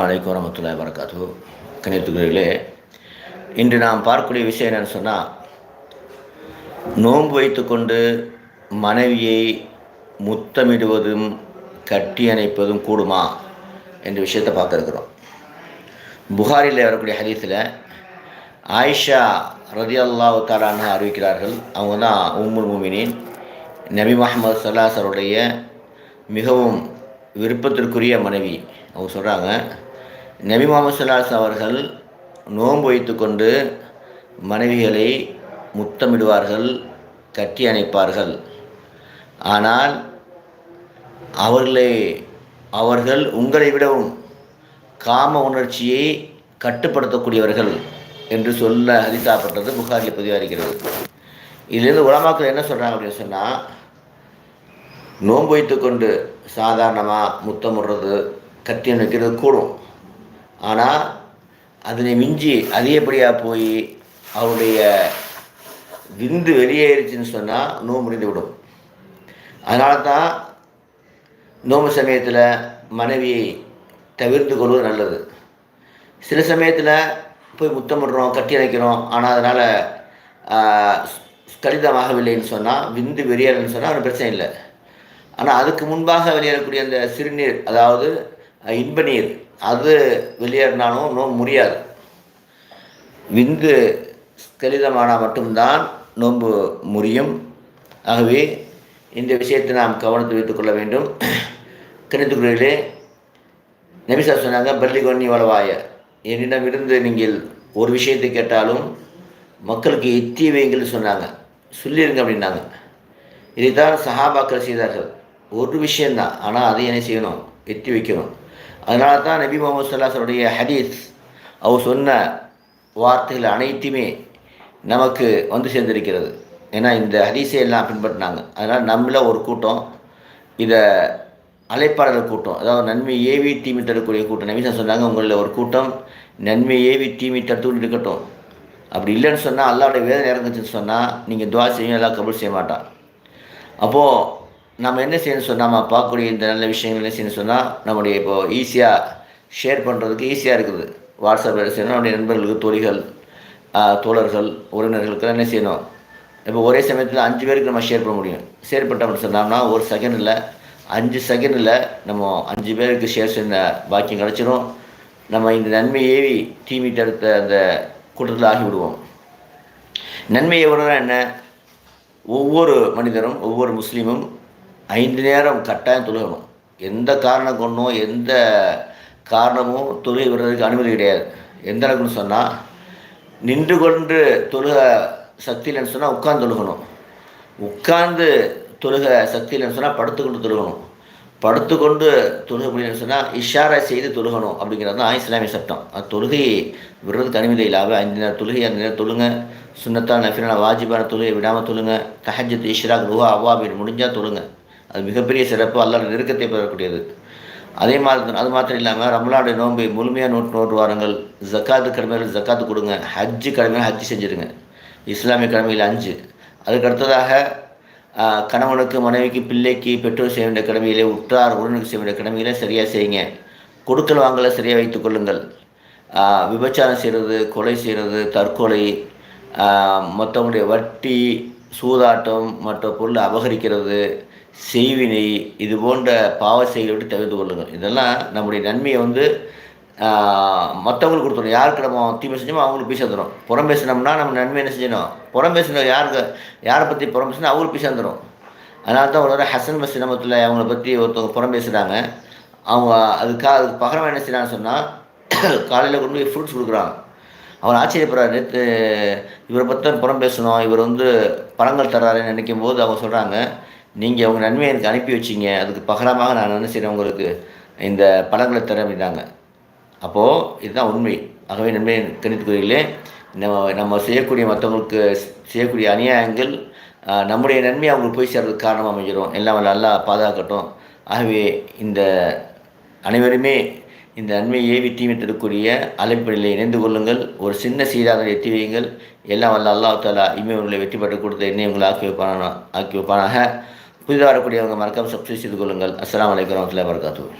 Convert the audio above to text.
வலைக்கம் வரமத்துல்லாய் வரகாத்து கணித்துக்குறீர்களே இன்று நாம் பார்க்கக்கூடிய விஷயம் என்னன்னு சொன்னால் நோன்பு வைத்துக்கொண்டு மனைவியை முத்தமிடுவதும் கட்டி அணைப்பதும் கூடுமா என்ற விஷயத்தை பார்க்க இருக்கிறோம். புகாரில் வரக்கூடிய ஹதீஸில் ஆயிஷா ரதி அல்லாஹு தாலான்னு அறிவிக்கிறார்கள். அவங்க தான் உம்முல் முமினின். நபி முகமது சல்லாசருடைய மிகவும் விருப்பத்திற்குரிய மனைவி அவங்க சொல்கிறாங்க நபி முகமது சல்லாஸ் அவர்கள் நோன்பு வைத்துக்கொண்டு மனைவிகளை முத்தமிடுவார்கள் கட்டி அணைப்பார்கள். ஆனால் அவர்களை அவர்கள் உங்களை விடவும் காம உணர்ச்சியை கட்டுப்படுத்தக்கூடியவர்கள் என்று சொல்ல ஹரிசாப்பட்டது புகாரில் பதிவாகிறது இதிலிருந்து உலமாக்கள் என்ன சொல்கிறாங்க அப்படின்னு சொன்னால் நோன்பு வைத்துக்கொண்டு சாதாரணமாக முத்தமிடுறது கத்தி வைக்கிறது கூடும். ஆனால் அதனை மிஞ்சி அதிகப்படியாக போய் அவருடைய விந்து வெளியேறிச்சுன்னு சொன்னால் நோன்பு முடிந்து விடும் அதனால தான் நோம்பு சமயத்தில் மனைவியை தவிர்த்து கொள்வது நல்லது. சில சமயத்தில் போய் முத்தமிடுறோம் கட்டி அணைக்கிறோம் ஆனால் அதனால் கடிதமாகவில்லைன்னு சொன்னால் விந்து வெளியேறன்னு சொன்னால் ஒன்றும் பிரச்சனை இல்லை. ஆனால் அதுக்கு முன்பாக வெளியேறக்கூடிய அந்த சிறுநீர் அதாவது இன்ப நீர் அது வெளியேறினாலும் நோம்பு முடியாது விந்து ஸ்கலிதமானால் மட்டும்தான் நோன்பு முடியும் ஆகவே இந்த விஷயத்தை நாம் கவனத்தில் வைத்துக்கொள்ள வேண்டும். கிணத்துக்குறையிலே நபிசா சொன்னாங்க பள்ளி கொன்னி வளவாய. என்னிடமிருந்து நீங்கள் ஒரு விஷயத்தை கேட்டாலும் மக்களுக்கு எத்தி வைங்கள்னு சொன்னாங்க. சொல்லிடுங்க அப்படின்னாங்க. இதைத்தான் சஹாபாக்கள் செய்தார்கள். ஒரு விஷயந்தான் ஆனால் அதை என்ன செய்யணும். எத்தி வைக்கணும். அதனால தான் நபி முகமது சல்லாசனுடைய ஹதீஸ் அவர் சொன்ன வார்த்தைகள் அனைத்துமே நமக்கு வந்து சேர்ந்திருக்கிறது. ஏன்னா இந்த ஹதீஸை எல்லாம் பின்பற்றினாங்க. அதனால் நம்மள ஒரு கூட்டம் இதை அழைப்பாளர்கள் கூட்டம் அதாவது நன்மை ஏவி தீமி தரக்கூடிய கூட்டம். நவீசா சொன்னாங்க உங்களில் ஒரு கூட்டம் நன்மை ஏவி தீமி தடுத்துக்கிட்டு இருக்கட்டும். அப்படி இல்லைன்னு சொன்னால் அல்லாவுடைய வேதனை இறங்குச்சுன்னு சொன்னால் நீங்கள் துவா செய்யும் எல்லாம் கபுல் செய்ய மாட்டான். அப்போது நம்ம என்ன செய்யணும் சொன்னால் நம்ம பார்க்கக்கூடிய இந்த நல்ல விஷயங்கள் என்ன செய்யணும் சொன்னால் நம்முடைய இப்போது ஈஸியாக ஷேர் பண்ணுறதுக்கு ஈஸியாக இருக்குது. வாட்ஸ்அப்பில் செய்யணும் நம்முடைய நண்பர்களுக்கு தோழிகள் தோழர்கள் உறவினர்களுக்கெல்லாம் என்ன செய்யணும் இப்போ ஒரே சமயத்தில் அஞ்சு பேருக்கு நம்ம ஷேர் பண்ண முடியும். ஷேர் பண்ணிட்டோம்னு சொன்னோம்னா ஒரு செகண்டில் அஞ்சு செகண்டில் நம்ம அஞ்சு பேருக்கு ஷேர் செஞ்ச பாக்கியம் கிடச்சிரும். நம்ம இந்த நன்மை ஏவி தீமி தடுத்த அந்த கூட்டத்தில் ஆகிவிடுவோம் நன்மை எவ்வளோனா என்ன? ஒவ்வொரு மனிதரும் ஒவ்வொரு முஸ்லீமும் ஐந்து நேரம் கட்டாயம் தொழுகணும் எந்த காரணம் கொண்டும் எந்த காரணமும் தொழுகை விடுறதுக்கு அனுமதி கிடையாது. எந்த அளவுக்குன்னு சொன்னால் நின்று கொண்டு தொழுக சக்தி இல்லைன்னு சொன்னால் உட்காந்து தொழுகணும் உட்கார்ந்து தொழுக சக்தி இல்லைன்னு சொன்னால் படுத்துக்கொண்டு தொழுகணும் படுத்துக்கொண்டு தொழுக முடியலன்னு சொன்னால் இஷாரா செய்து தொழுகணும் அப்படிங்கிறது தான் இஸ்லாமிய சட்டம். அது தொழுகையை விடுறதுக்கு அனுமதி இல்லாமல் ஐந்து நேரம் தொழுகை அந்த நேரம் தொழுங்க சுண்ணத்தான் நஃபிலான வாஜிபான தொழுகை விடாமல் தொழுங்க தஹஜத் இஷ்ராக் ருஹா அப்படின்னு முடிஞ்சால் தொழுங்க அது மிகப்பெரிய சிறப்பு. அல்லாட நெருக்கத்தை பெறக்கூடியது. அதே மாதிரி அது மாத்திரம் இல்லாமல் ரமலாடைய நோன்பை முழுமையாக நோட்டு நோட்டு வாருங்கள். ஜக்காத்து கடமைகள் ஜக்காத்து கொடுங்க. ஹஜ்ஜு கடமையாக ஹஜ்ஜு செஞ்சுருங்க. இஸ்லாமிய கடமையில் அஞ்சு. அதுக்கு அடுத்ததாக கணவனுக்கு மனைவிக்கு பிள்ளைக்கு பெற்றோர் செய்ய வேண்டிய கடமையிலே உற்றார் உடனுக்கு செய்ய வேண்டிய கடமையிலே சரியாக செய்யுங்க. கொடுக்கல் வாங்கலை சரியாக வைத்துக் கொள்ளுங்கள். விபச்சாரம் செய்கிறது கொலை செய்கிறது தற்கொலை மற்றவங்களுடைய வட்டி சூதாட்டம் மற்ற பொருளை அபகரிக்கிறது செய்வினை இது போன்ற பாவ செயலை விட்டு தவிர்த்து கொள்ளுங்கள். இதெல்லாம் நம்முடைய நன்மையை வந்து மற்றவங்களுக்கு கொடுத்துரும். யாருக்கு நம்ம தீமை செஞ்சோமோ அவங்களுக்கு பீச தரும் புறம் பேசினோம்னா நம்ம நன்மை என்ன செஞ்சணும்? புறம் பேசின யாருக்கு யாரை பற்றி புறம் பேசினா அவங்களுக்கு பீச தரும் அதனால தான் ஒரு ஹசன் பஸ் அவங்கள பற்றி ஒருத்தவங்க புறம் பேசுகிறாங்க அவங்க அதுக்காக அதுக்கு பகரம் என்ன செய்யலான்னு சொன்னால் காலையில் கொண்டு போய் ஃப்ரூட்ஸ் கொடுக்குறாங்க. அவர் ஆச்சரியப்படுறாரு. நேற்று இவரை பற்றி புறம் பேசணும். இவர் வந்து பழங்கள் தர்றாருன்னு நினைக்கும் போது அவங்க சொல்கிறாங்க நீங்கள் அவங்க நன்மையை எனக்கு அனுப்பி வச்சிங்க. அதுக்கு பகரமாக நான் என்ன செய்கிறேன் உங்களுக்கு? இந்த பழங்களை தரேன் அப்படின்னாங்க. அப்போது இதுதான் உண்மை. ஆகவே நன்மை கணித்துக்குறிகளே நம்ம நம்ம செய்யக்கூடிய மற்றவங்களுக்கு செய்யக்கூடிய அநியாயங்கள் நம்முடைய நன்மை அவங்களுக்கு போய் சேர்றதுக்கு காரணமாக அமைஞ்சிடும் எல்லாம் நல்லா பாதுகாக்கட்டும். ஆகவே இந்த அனைவருமே இந்த நன்மை ஏவி தீமை தரக்கூடிய இணைந்து கொள்ளுங்கள். ஒரு சின்ன சீராக எட்டி வையுங்கள் எல்லாம் வல்ல அல்லாஹ் தாலா இமையவர்களை வெற்றி பெற்று கொடுத்த என்னை உங்களை ஆக்கி வைப்பான ஆக்கி வைப்பானாக. புதிதாக வரக்கூடியவங்க மறக்காமல் சப்ஸ்கிரைப் செய்து கொள்ளுங்கள். அஸ்லாம் வலைக்கம் வரமத்துல வரகாத்தூர்